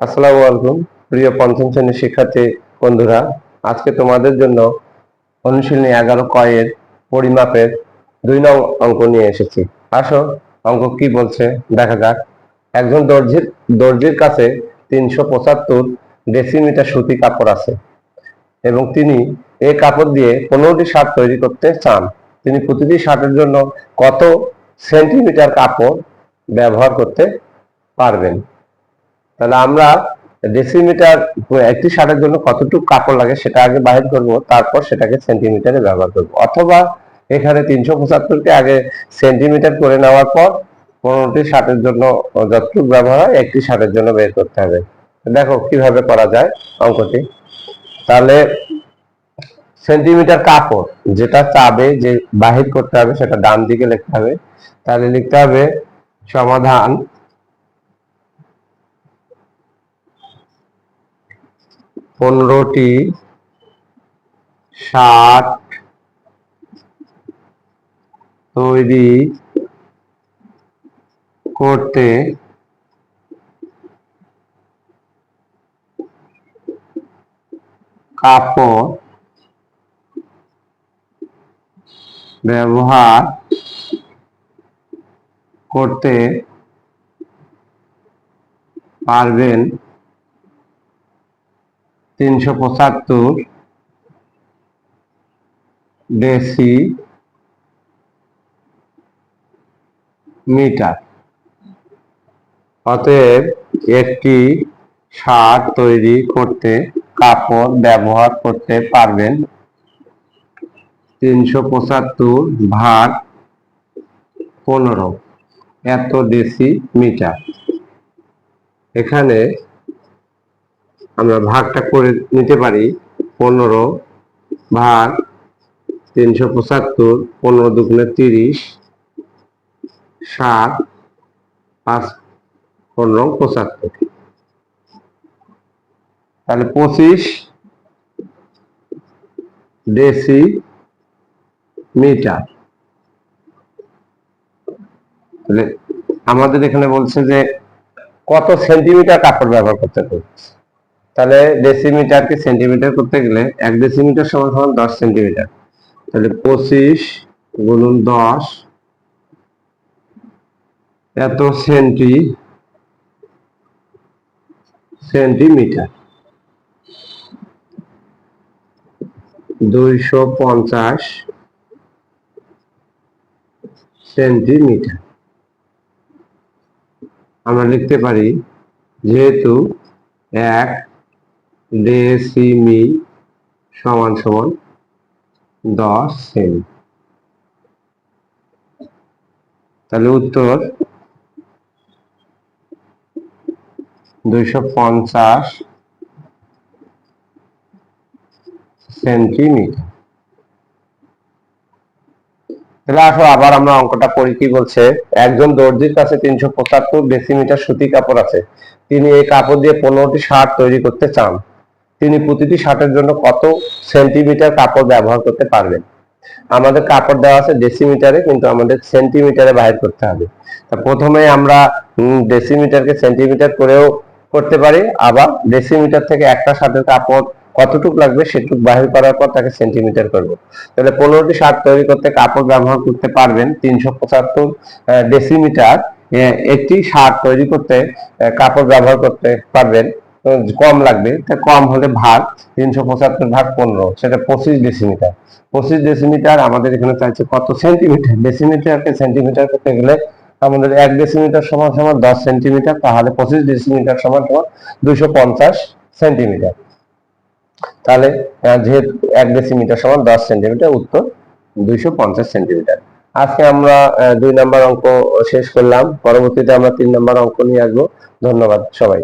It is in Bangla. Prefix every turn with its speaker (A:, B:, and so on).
A: আসসালামু আলাইকুম, প্রিয় পঞ্চম শ্রেণির শিক্ষার্থী বন্ধুরা। আজকে তোমাদের জন্য অনুশীলনী এগারো কয়ের পরিমাপের দুই নং অঙ্ক নিয়ে এসেছি। আসো, অঙ্ক কি বলছে? দেখা যাক। একজন দর্জির দর্জির কাছে তিনশো পঁচাত্তর ডেসিমিটার সুতি কাপড় আছে এবং তিনি এই কাপড় দিয়ে পনেরোটি শার্ট তৈরি করতে চান। তিনি প্রতিটি শার্টের জন্য কত সেন্টিমিটার কাপড় ব্যবহার করতে পারবেন? তাহলে আমরা ডেসিমিটার একটি শার্টের জন্য কতটুকু কাপড় লাগে সেটা আগে বাহির করব, তারপর সেটাকে সেন্টিমিটারে ব্যবহার করব। অথবা এখানে তিনশো পঁচাত্তরকে আগে সেন্টিমিটার করে নেওয়ার পর পনেরোটি শার্টের জন্য যতটুকু ব্যবহার হয় একটি শার্টের জন্য বের করতে হবে। দেখো কীভাবে করা যায় অঙ্কটি। তাহলে সেন্টিমিটার কাপড় যেটা চাবে, যে বাহির করতে হবে সেটা ডান দিকে লিখতে হবে। তাহলে লিখতে হবে সমাধান পনেরোটি ষাট তৈরি করতে কাপড় ব্যবহার করতে পারবেন। তিনশো পঁচাত্তর ডেসি মিটার। অতএব একটি শার্ট তৈরি করতে, কাপড় ব্যবহার করতে পারবেন। তিনশো পঁচাত্তর ভাগ পনেরো, এত ডেসি মিটার। এখানে আমরা ভাগটা করে নিতে পারি পনেরো ভাগ তিনশো পঁচাত্তর, পনেরো দুগুণে তিরিশ, সাত, পাঁচ, পনেরো, পঁচাত্তর। তাহলে পঁচিশ ডেসি মিটার। তাহলে আমাদের এখানে বলছে যে কত সেন্টিমিটার কাপড় ব্যবহার করতে হবে? তাহলে ডেসিমিটারকে সেন্টিমিটার করতে গেলে এক ডেসিমিটার সমান সমান দশ সেন্টিমিটার তাহলে পঁচিশ গুণন দশ এত সেন্টি সেন্টিমিটার দুইশো পঞ্চাশ সেন্টিমিটার আমরা লিখতে পারি যেহেতু এক ডেসিমি সমান সমান দশ সেমি। তাহলে উত্তর দুইশো পঞ্চাশ সেন্টিমিটার। তাহলে আসো আবার আমরা অঙ্কটা পড়ি, কি বলছে? একজন দর্জির কাছে তিনশো পঁচাত্তর ডেসিমিটার সুতি কাপড় আছে। তিনি এই কাপড় দিয়ে পনেরোটি শার্ট তৈরি করতে চান। তিনি প্রতিটি শার্টের জন্য কত সেন্টিমিটার কাপড় ব্যবহার করতে পারবেন? আমাদের কাপড় দেওয়া আছে ডেসিমিটারে, কিন্তু আমাদের সেন্টিমিটারে বাহির করতে হবে। তা প্রথমে আমরা ডেসিমিটারকে সেন্টিমিটার করেও করতে পারি, আবার ডেসিমিটার থেকে একটা শার্টের কাপড় কতটুকু লাগবে সেটুকু বাহির করার পর তাকে সেন্টিমিটার করব। তাহলে পনেরোটি শার্ট তৈরি করতে কাপড় ব্যবহার করতে পারবেন তিনশো পঁচাত্তর ডেসিমিটার একটি শার্ট তৈরি করতে কাপড় ব্যবহার করতে পারবেন। কম লাগবে। কম হলে ভাগ তিনশো পঁচাত্তর ভাগ পনেরো, সেটা পঁচিশ ডেসিমিটার পঁচিশ ডেসিমিটার আমাদের এখানে চাইছে কত সেন্টিমিটার ডেসিমিটারকে সেন্টিমিটার করতে গেলে আমাদের এক ডেসিমিটার সমান সমান দশ সেন্টিমিটার তাহলে পঁচিশ ডেসিমিটার সমান সমান দুইশো পঞ্চাশ সেন্টিমিটার তাহলে যেহেতু এক ডেসিমিটার সমান দশ সেন্টিমিটার উত্তর দুইশো পঞ্চাশ সেন্টিমিটার আজকে আমরা দুই নাম্বার অঙ্ক শেষ করলাম। পরবর্তীতে আমরা তিন নাম্বার অঙ্ক নিয়ে আসব। ধন্যবাদ সবাই